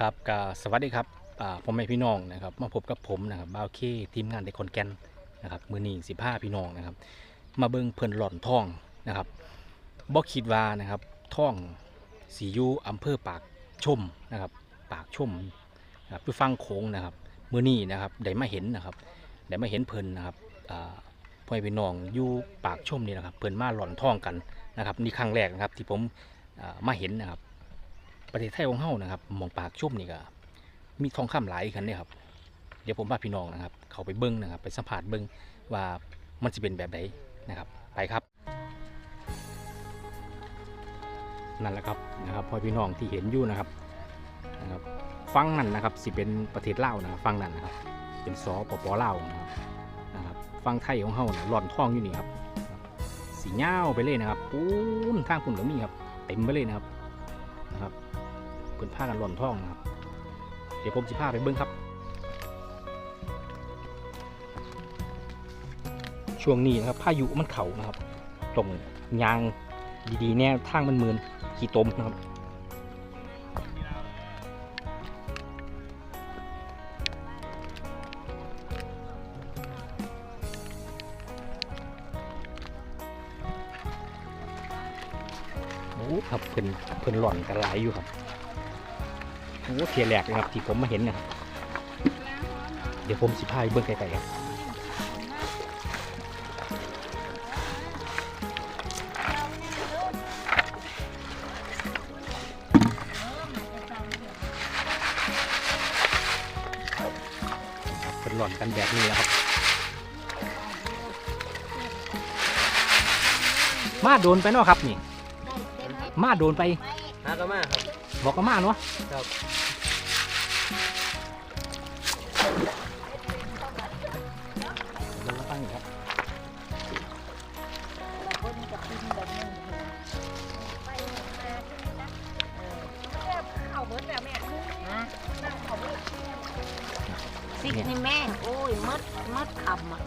ครับก็สวัสดีครับอ่าพ่อแม่พี่น้องนะครับมาพบกับผมนะครับบ่าวเคทีมงานเด็กคนแก่นนะครับมือนี้สิบห้าพี่น้องนะครับ มาเบิ่งเพิ่นหล่อนท่องนะครับบ่คิดว่านะครับท่องสียูอำเภอปากชมนะครับ ปากชมนะครับอยู่ฟังโขงนะครับมือนี้นะครับได้มาเห็นนะครับได้มาเห็นเพิ่นนะครับพ่อแม่พี่น้องอยู่ปากชมนี่นะครับเพิ่นมาหล่อนท่องกันนะครับนี่ครั้งแรกนะครับที่ผมมาเห็นนะครับ ประเทศไทยของเฮานะครับมองปากชุ่มนี่ก็มีทองคำหลายคันเนี่ยครับเดี๋ยวผมพาพี่น้องนะครับ เขาไปเบิ้งนะครับ ไปสัมผัสเบิ้งว่ามันจะเป็นแบบไหนนะครับ ไปครับ นั่นแหละครับนะครับพอพี่น้องที่เห็นอยู่นะครับนะครับฟังนั่นนะครับสิเป็นประเทศลาวนะครับฟังนั่นนะครับ เป็นสปปลาวนะครับนะครับฟังไทยของเฮานะหล่อนท่องอยู่นี่ครับสีเงาไปเลยนะครับปูนข้างคุณก็มีครับ เต็มไปเลยนะครับนะครับ เพื่อนผ้ากันหล่อนท่องนะครับ เดี๋ยวผมจะพาไปเบิ้งครับ ช่วงนี้นะครับพายุมันเข่านะครับตรงยางดีๆแน่ทางมันมืนขี่ตมนะครับโอ้ครับเพิ่นเพิ่นหล่อนกันหลายอยู่ครับ โอ้เทียแหลกเลยครับที่ผมมาเห็นนะครับเดี๋ยวผมสิพาไปเบิ้องไกลๆครับเป็นหล่อนกันแบบนี้นะครับ มาโดนไปเนาะครับนี่ มาโดนไปฮากามาครับ บอกก็มาเนาะครับเดี๋ยวเราตั้งอยู่ครับสิกนี่แม่งโอ้ยมดมดคำอะ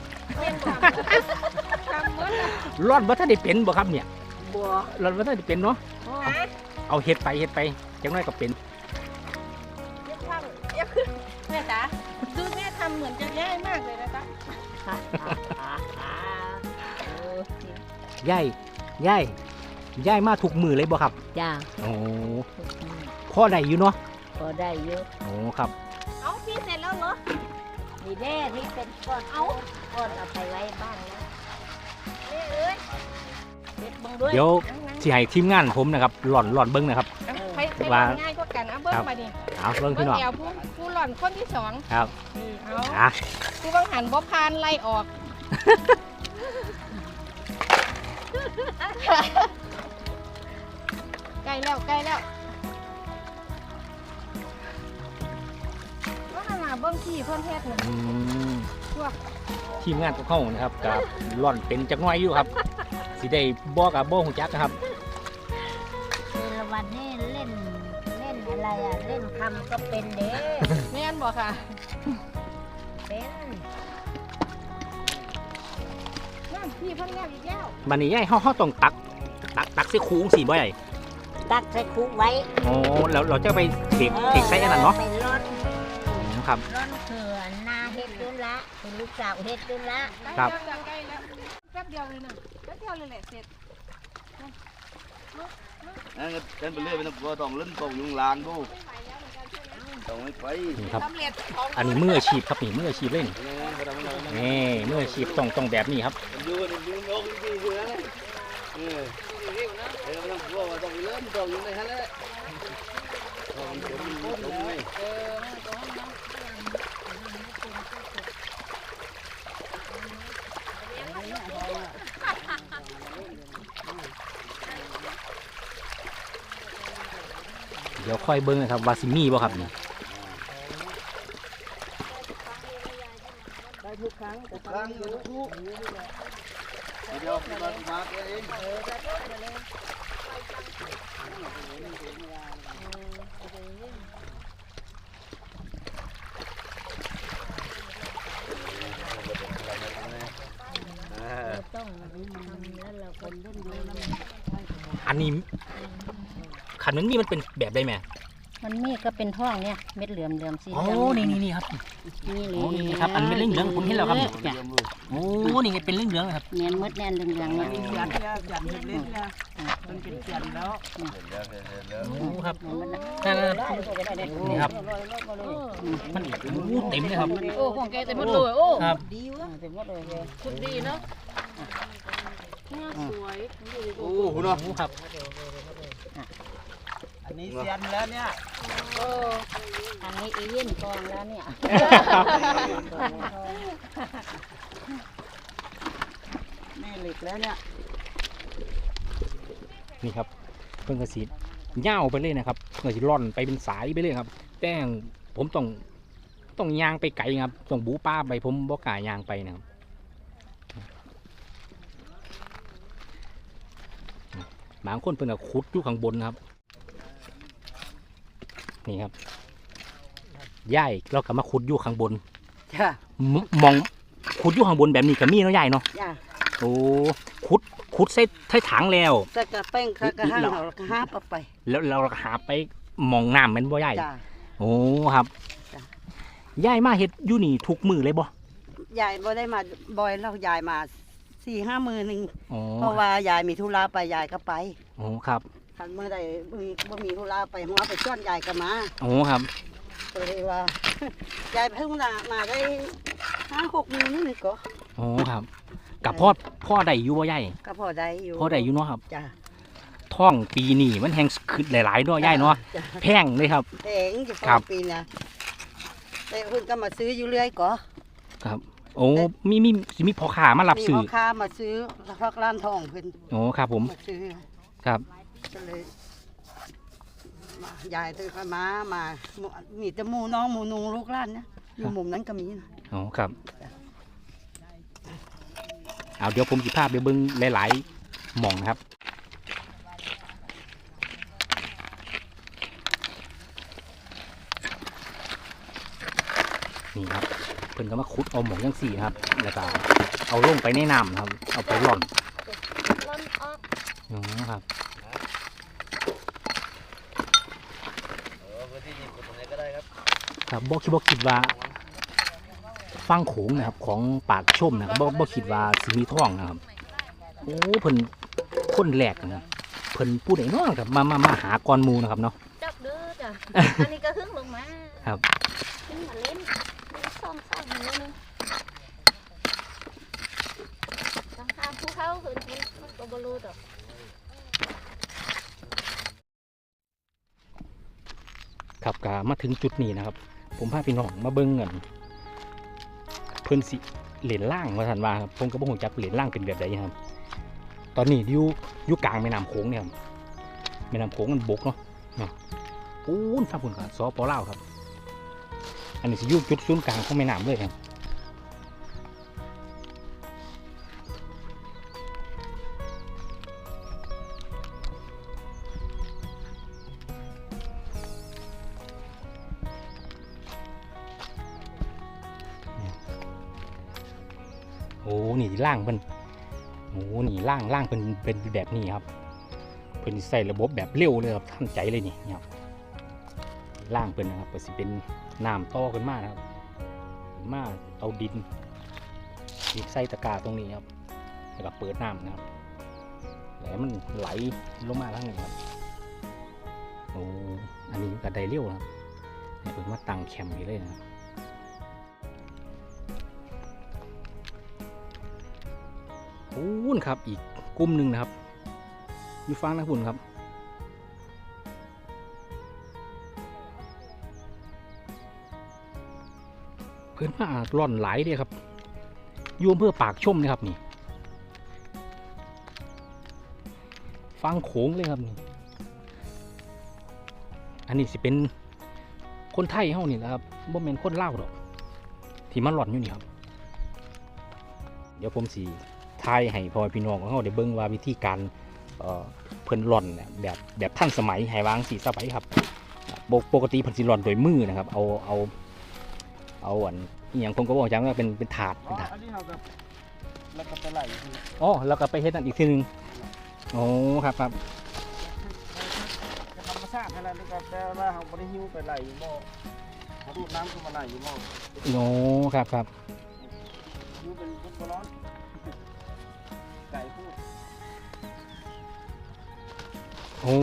รอดว่าถ้าได้เป็นบ่ครับเนี่ยบัวรอดว่าถ้าได้เป็นเนาะโอ้เอาเฮ็ดไปเฮ็ดไป จังน้อยก็เป็นแม่จ๋าดูแม่ทำเหมือนจะง่ายมากเลยนะจ๊ะฮ่าฮ่าฮ่าฮ่าเออยายยายยายมาถูกมือเลยบ่ครับ จ้าโอ้พ่อได้อยู่เนาะพอได้เยอะโอ้ครับ เอาพี่เสร็จแล้วเหรอมีแน่ที่เป็นก้อนเอาก้อนเอาไปไว้บ้านแล้วแม่เอ้ยเด็ดบังด้วยเดี๋ยวสิให้ทีมงานผมนะครับหล่อนหล่อนเบิ้งนะครับ ไปไปว่าง่ายกว่ากันเอาเบิ้งครับมาดิเอาเบิ้งเบิ้พี่งน้องแอวผู้ผู้หล่อนคนที่สองครับนี่เอาอะผู้บังหันบ๊พานไล่ออกใกล้แล้วใกล้แล้วว่าขนาดเบิ้งที่เพื่อนเทศเนี่ยอืมพวกทีมงานของเขานะครับกับหล่อนเป็นจักหน้อยอยู่ครับสิได้บอกกับบ่หูจักนะครับเอราวันนี่เล่นเล่น อะไรอะเล่นคำก็เป็นเด้แม่นบอกค่ะ เป็นนั่นพี่เพิ่นงานอีกแล้วบันนี้ยายเฮาเฮาต้องตัก ตักตักใส่คูงสิบ่ใหญ่ตักใส่คุกไว้โอ้แล้วเราจะไปเทกเทกใส่อันนั้นเนาะไปร่อนครับร่อนเขื่อนนาเฮ็ดดุละเป็นลูกสาวเฮ็ดดุละครับ ใกล้แล้วใกล้แล้วแป๊บเดียวเลยนะแป๊บเดียวเลยแหละเสร็จ นั่นก็เดินไปเรื่อยไปต้องก็ต้องเล่นตกยุงลางดูต้องไม่ไปนี่ครับสำเร็จของอันนี้มืออาชีพครับนี่มืออาชีพเล่นนี่ไม่ต้องไม่ต้องไม่ต้องนี่มืออาชีพต้องต้องแบบนี้ครับดูดูนกดูดูนะเออเออไม่ต้องกลัวว่าต้องเล่นตกยุงในฮันแหละต้องเดี๋ยวมันตกไง ดี๋ยวค่อยเบิ้งนะครับวาสิมีบ่ครับนี่ครั้งเดียวทุกเดี๋ยวมามาเองเราต้องทำแล้วเราคนเล่นดูแล้วมันอันนี้ ขันมันมีมันเป็นแบบได้ไหมมันมีก็เป็นท้องเนี่ยเม็ดเหลือมเหลือมสีโอ้เหลืองนี่นี่นี่ครับนี่เลโอ้ยนี่ครับอันเป็นเรื่องเหลืองผมเห็นแล้วครับจ้ะโอ้นี่ไงเป็นเรื่องเหลืองนะครับเนียนมดแน่นเหลืองเหลืองเนี่ยยันเนี่ยยันเห็ดเล่นเนี่ยมันเป็นยันแล้วโอ้ครับเห็นมันนะนั่นๆนี่ครับมันโอ้เต็มเลยครับโอ้ของแกเต็มหมดเลยโอ้ครับดีวะเต็มหมดเลยเลยคุณดีเนาะเนี่ยสวยโอ้โหเนาะโอ้ครับ อันนี้เซียนแล้วเนี่ยโอ้อันนี้อีเย็นกองแล้วเนี่ยแม่เหล็กแล้วเนี่ยนี่ครับ เพิ่งกระสีเหย้าไปเลยนะครับเพิ่งกระสีร่อนไปเป็นสายไปเลยครับ แต่ผมต้องต้องยางไปไกลครับต้องบูป้าไปผมบ่กล้ายางไปนะครับบางคนเพิ่นก็ขุดอยู่ข้างบนนะครับ นี่ครับย่ายเราก็มาขุดอยู่ข้างบนจ้ะมมองขุดอยู่ข้างบนแบบนี้ก็มีเนาะย่ายเนาะจ้ะโอ้ขุดขุดใส่ใส่ถังแล้ว ใส่กระแป้งกระกระหังเราก็หาบเอาไป แล้วเราหาไปหมองน้ำแมันบ่ย่ายจ้ะ โอ้ครับจ้ะ ย่ายมาเฮ็ดอยู่นี่ทุกมือเลยบ่ยายบ่ได้มาบ่อยแล้วยายมาสี่ห้ามือหนึ่งโอ้เพราะว่ายายมีธุระไปยายก็ไป โอ้ครับ ทันเมื่อใดมีบ่มีธุระไปหัวไปชวนยายก็มาโอ้ครับก็เลยว่ายายเพิ่งมามาได้ห้าหกมือนี่ก็โอ้ครับ กับพ่อพ่อได้อยู่บ่ย่ายก็พอได้อยู่พ่อได้อยู่เนาะครับจ้ะท่องปีนี้มันแฮงขึ้นหลายๆเนาะย่ายเนาะจ้ะแพงเลยครับ แพงจะพครัอบ ปีนะแต่เพิ่นก็มาซื้ออยู่เรื่อยก็ครับโอ้มีมีสิมีพ่อค้ามารับมีซื้อพ่อค้ามาซื้อพักร้านทองเพิ่นโอ้ครับผม มาซื้อครับ ก็เลยมายายตื่นมามาหมู่มีแต่หมูน้องหมูนูลูกหล้านนะอยู่มุมนั้นก็มีนะโอ้ครับเอาเดี๋ยวผมสิพาไปเบิ่งหลายๆหม่องนะครับ นี่ครับ เพิ่นก็มาขุดเอาหมองจังสี่นะครับ แล้วก็เอาลงไปในน้ำนะครับ เอาไปร่อนล้นออก อ๋อครับ เออพื้นที่นี้ขุดตรงไหนก็ได้ครับ ครับบ่คิดบ่คิดว่าฟังโขงนะครับของปากชมนะครับบ่บ่คิดว่าสิมีท่องนะครับโอ้เพิ่นคนแรกนะครับเพิ่นผู้ใดเนาะครับมามามาหากรหมูนะครับเนาะจับเด้อจ้ะอันนี้ก็ขึ้นลงมาครับขึ้นมาเล่นซ่อมซ่อมอย่างนี้นึงทางข้ามภูเขาขึ้นมันก็บ่รู้ดอกครับก็มาถึงจุดนี้นะครับ ผมพาพี่น้องมาเบิ้งเงินเพิ่นสิเหรียญล่างมาท่นว่าครับผมก็บ่ฮู้จักเหรียญล่างเป็นแบบใดครับ ตอนนี้อยู่อยู่กลางแม่น้ำโขงเนี่ยครับแม่น้ำโขงมันบกเนาะเนาะปูนฟังพุ่นก็สปลาวครับ อันนี้สิอยู่จุดศูนย์กลางของแม่น้ำเลยครับ ล่างเป็นโอ้นี่ล่างล่างเป็นเป็นแบบนี้ครับเป็นใส่ระบบแบบเร็วเลยครับทันใจเลยนี่ครับล่างเป็นนะครับก็สิเป็นน้ำต่อขึ้นมานะครับมาเอาดินดินใส่ตะกร้าตรงนี้ครับแล้วก็เปิดน้ำนะครับแล้วมันไหลลงมาทั้งนี้ครับโอ้อันนี้ก็ได้เร็วนะครับให้เป็นมาตั้งแคมป์อยู่เลยนะครับ พูนครับอีกกลุ่มหนึ่งนะครับ อยู่ฟังนะคุณครับเพื่อนมาร่อนไหลเลยครับยูอำเพื่อปากช่มนะครับนี่ฟังโขงเลยครับนี่อันนี้สิเป็นคนไทยเฮานี่แหละครับบ่แม่นคนเล่าวดอก ที่มาหล่อนอยู่นี่ครับ เดี๋ยวผมสี ทายให้พ่อแม่พี่น้องของเขาได้เบิ่งว่าวิธีการเอ่อเพิ่นร่อนเนี่ยแบบแบบทันสมัยให้วางสีสบายครับปกปกติเพิ่นสิร่อนโดวยมือนะครับ เอาเอาเอาอันอหย่างผมก็บอกจังว่าเป็นเป็นถาดเป็นถาดอันนี้เราแบบแล้วก็ไปไหลคืออ๋อแล้วก็ไปเฮ็ดนั่นอีกทีหนึงโอ้ครับครับจะทำมาชาติอะไรนี่ก็แต่ว่าเขาบริหิวไปไหลอยู่หม้อเขาดูดน้ำขึ้นมาไหลอยู่หม้อโอ้ครับครับหิวเป็นพุทธร้อนไก่ พูดโอ้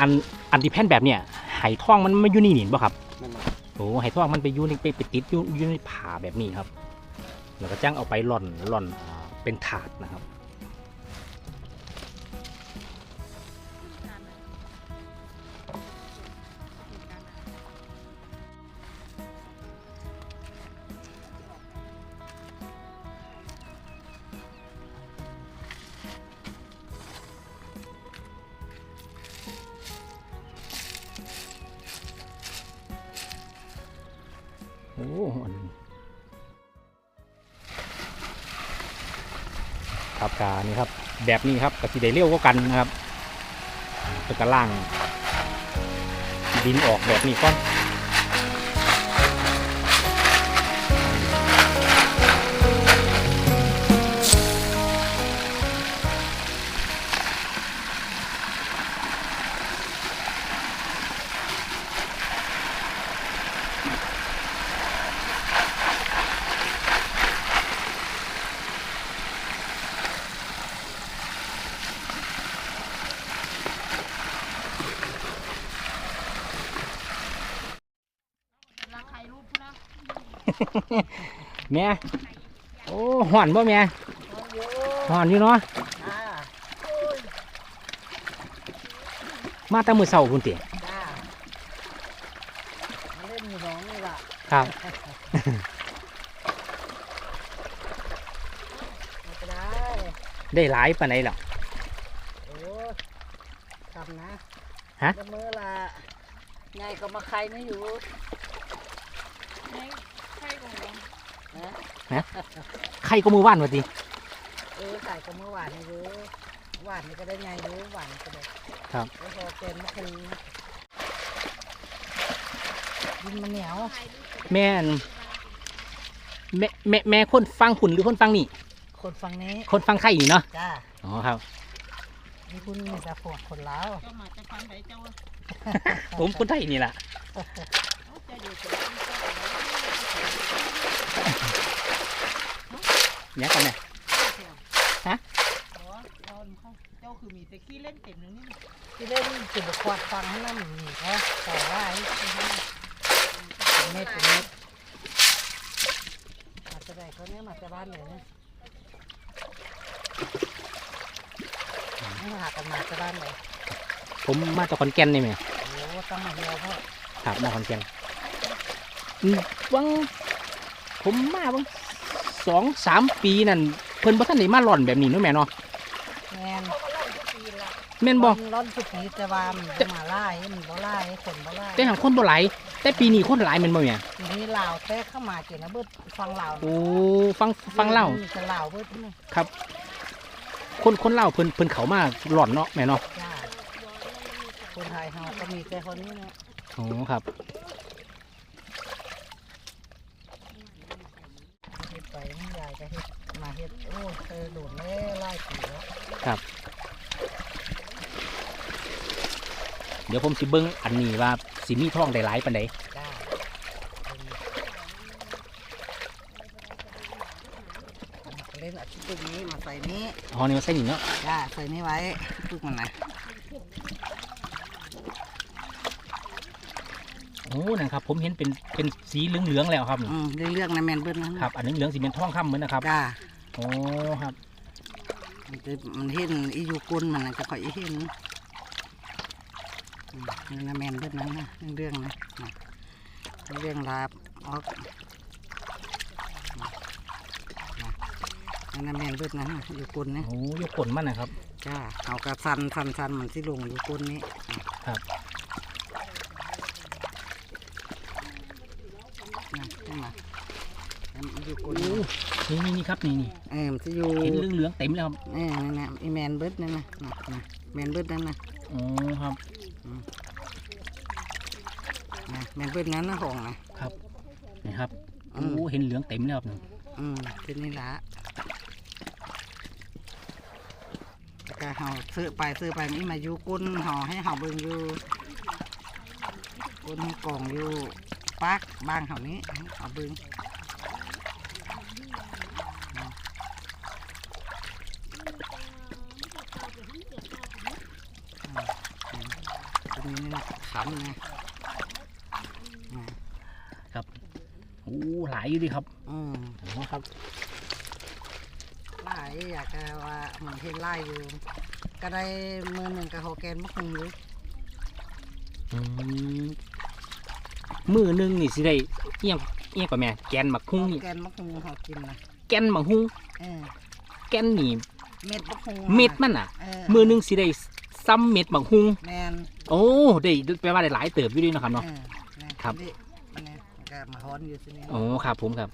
อันอันที่แผ่นแบบเนี้ยไหทองมันมาอยู่นี่นี่บ่ครับนั่นแหละโอ้ไหทองมันไปอยู่ในไปไปติดอยู่อยู่ในผ่าแบบนี้ครับ แล้วก็จ้างเอาไปหล่อนหล่อนอ่าเป็นถาดนะครับ อันครับกานี่ครับ แบบนี้ครับกระสีได้เร็วกว่ากันนะครับตะกระล่าง ดินออกแบบนี้ก่อน แม่โอ้ห่อนบ่แม่ห่อนอยู่เนาะมาแต่มือเสาคุณเตี๋ยจ้ามาเล่นอยู่น้องนี่ล่ะครับไม่เป็นไรได้หลายปานไหนหรอโอ้ทำนะฮะเดี๋ยวมือละไงก็มาใครนี่อยู่ ใช่ของเรา นะ ใครก็มือว่านวะติเออใส่ก็เมื่อวานนี่อยู่หวานนี่ก็ได้ไงอยู่หวานก็ได้ครับแล้วพอเกณฑ์มาคืนดินมันเหนียวแม่นแม่แม่แม่คนฟังหุ่นหรือคนฟังนี่ คนฟังนี้คนฟังไข่นี่เนาะจ้าอ๋อครับนี่คุณมีแต่พวกคนลาวเจ้ามาจะฟังไหนเจ้าผมคนไทยนี่แหละเอาเจะอยู่เฉย เนี่ยกันแม่อ๋อเราเขาเจ้าคือมีแต่ขี้เล่นเต็มเลยนี่ที่เล่นจุดควาดฟังให้นั่นนี่ก็แต่ว่าไอ้เม็ดเป็นเม็ดมาจะได้เขาเนี้ยมาจะบ้านเลยนะไม่หากันมาจะบ้านเลยผมมาจากขอนแก่นนี่แม่โอ้ต้องมาเดียวพ่อครับมาขอนแก่นวังผมมาวัง สองสามปีนั่นเพิ่นบ่ทันได้มาหล่อนแบบนี้เนาะแม่เนาะแมนแม่นบ่ร้อนสุดนี้แต่ว่ามันจะมาไล่มันบ่ไล่คนบ่ไล่แต่หางคนบ่หลายแต่ปีนี้คนหลายแม่นบ่แม่ทีนี้ลาวแทรกเข้ามาเกี่ยนะเบิดฟังลาวโอ้ฟังฟังเล่ามีแต่ลาวเบิดนี่ครับ คนคนเล่าเพิ่นเพิ่นเขามาหล่อนเนาะแม่เนาะจ้าคนไทยเฮาก็มีแต่คนนี้เนาะอ๋อครับ เฮ็ดไปนี่ยาย ก็เฮ็ดมาเฮ็ดโอ้เคยโดดแล่ไล่ปีแล้วเดี๋ยวผมสิเบิ่งอันนี้ว่าสิมีทองได้หลายปานใดจ้าเล่นอาชีพนี้มาใส่นี้อ๋อนี่มาใส่นี่เนาะจ้าใส่นี้ไว้ปึกมันนะ โอ้นะครับ ผมเห็นเป็นเป็นสีเหลืองๆแล้วครับอืมเรื่องๆนะแมนเบิดนะครับ อันนี้เหลืองสิเป็นทองคำเหมือนนะครับจ้าโอ้ครับมันจะมันเห็นอีอยู่กุนมันน่ะจะค่อยเห็นอืมนี่นะแมนเบิดนั้นนะเรื่องๆนะนะเรื่องลาบออกนะนี่นะแมนเบิดนั้นนะอยู่กุนนะโอ้ยกขนมันนะครับจ้าเอากระสันสันสันมันที่ลงอยู่กุนนี้ ครับ นะขึ้นมามันอยู่กุน โอ้ นี่นี่นี่ครับนี่นี่เออมันจะอยู่เห็นเหลืองๆเต็มแล้วครับเออนั่นนะอีแมนเบิดนั่นนะนะนะแมนเบิดนั่นนะโอ้ครับนะแมนเบิดนั้นนะของนะครับนี่ครับอืโอ้มเห็นเหลืองเต็มแล้วครับอืมเป็นนี่ละแล้วก็เห่าซื้อไปซื้อไปนี่มาอยู่กุ้นเห่าให้เห่าเบิ่งอยู่คนกล่องอยู่ปักบ้านเขานี้เอาเบึงตรงนี้ นี่นะขำนะโอ้หลายอยู่ดีครับอืมนะครับไล่อยากจะว่าเหมือนเห็นไล่อยู่ ก็ได้มือหนึ่งกับโฮแกนมะคุงอยู่อืมมือหนึงนี่สิได้เอียงเอียงกว่าแม่แกนหมักฮุ้งนี่แกนมะคุงเขากินนะแกนหมักฮุ้งเออแกนนี่เม็ดมะคุงเม็ดมันอะเออมือหนึงสิได้ ซ้ำเม็ดหมักฮุ้งแมนโอ้ได้แปลว่าได้หลายเติบอยู่ดีเนาะครับเนาะเออแม่นครับนี่นี่ก็มาฮอนอยู่ที่นี่โอ้ครับผมครับ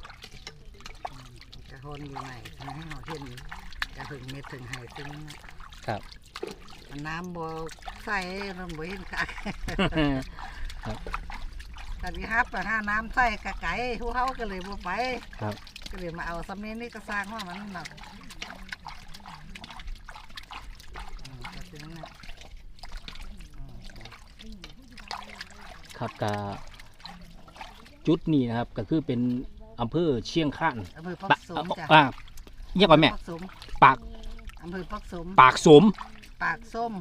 ก็ฮอนอยู่ไหนให้เขาเห็นก็ถึงเม็ดถึงไห้ถึงนะครับน้ำบ่ใส่มันบ่เห็นคักตอนนี้ฮับไปหาน้ำใส่กะไก่ทุกเขาก็เลยบ่ไปครับ ก็เลยมาเอาสำเนียงนี่ก็สร้างว่ามันหนักอืมก็คือนั่นน่ะอืม ครับกจุดนี้นะครับ ก็คือเป็นอำเภอเชียงคานอำเภอปัปะกสมจ้ะอ่าเรียกว่าแม่ ปักสมปาก อำเภอปักสมปากสม ปากส้ม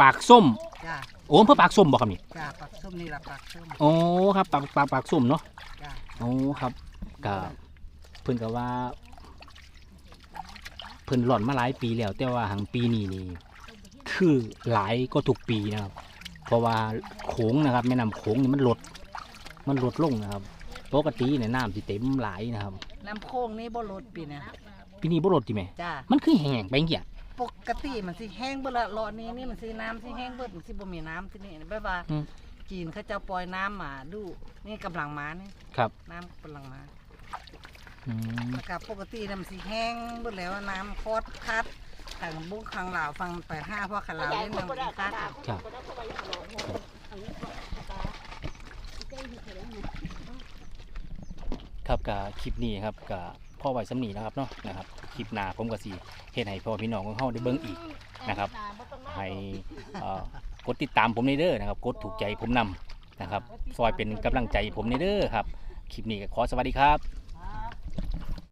ปากส้ม จ้ะโอ้อำเภอปากส้มบ่ครับนี่จ้ะปากส้มนี่ละปากส้มโอ้ครับปากปากปากส้มเนาะจ้ะโอ้ครับก็เพิ่นก็ว่า เพิ่นหล่อนมาหลายปีแล้ว แต่ว่าหังปีนี้นี่ คือหลายก็ทุกปีนะครับ เพราะว่าโขงนะครับแม่น้ำโขงนี่มันลด มันลดลงนะครับปกติเนี่ยน้ำสิเต็มหลายนะครับน้ำโค้งนี่บ่ลดปีเนี่ยปีนี้บ่ลดจิแม่จ้ะมันคือแห้งไปเหี้ยปกติมันสิแห้งเบิดละรอนี้นี่มันสิน้ำสิแห้งเบิดมันสิบ่มีน้ำที่นี่แบบว่าอืมจีนเขาจะปล่อยน้ำมาดูนี่กำลังมานี่ครับ น้ำกำลังมาอืมแล้วก็ปกติน้ำสีแห้งเบิดแล้วน้ำคอดคัด ทางบุ้งทางลาวฟังไปห้าเพราะขันลาวนี่น้ำอีกคัดครับครับกับคลิปนี้ครับกับพ่อไว้สำนีนะครับเนาะนะครับคลิปหน้าผมก็สิเฮ็ดให้พ่อพี่น้องของเฮาได้เบิ่งอีกนะครับให้เอ่อกดติดตามผมในเด้อนะครับกดถูกใจผมนำนะครับซอยเป็นกำลังใจผมในเด้อครับคลิปนี้ก็ขอสวัสดีครับ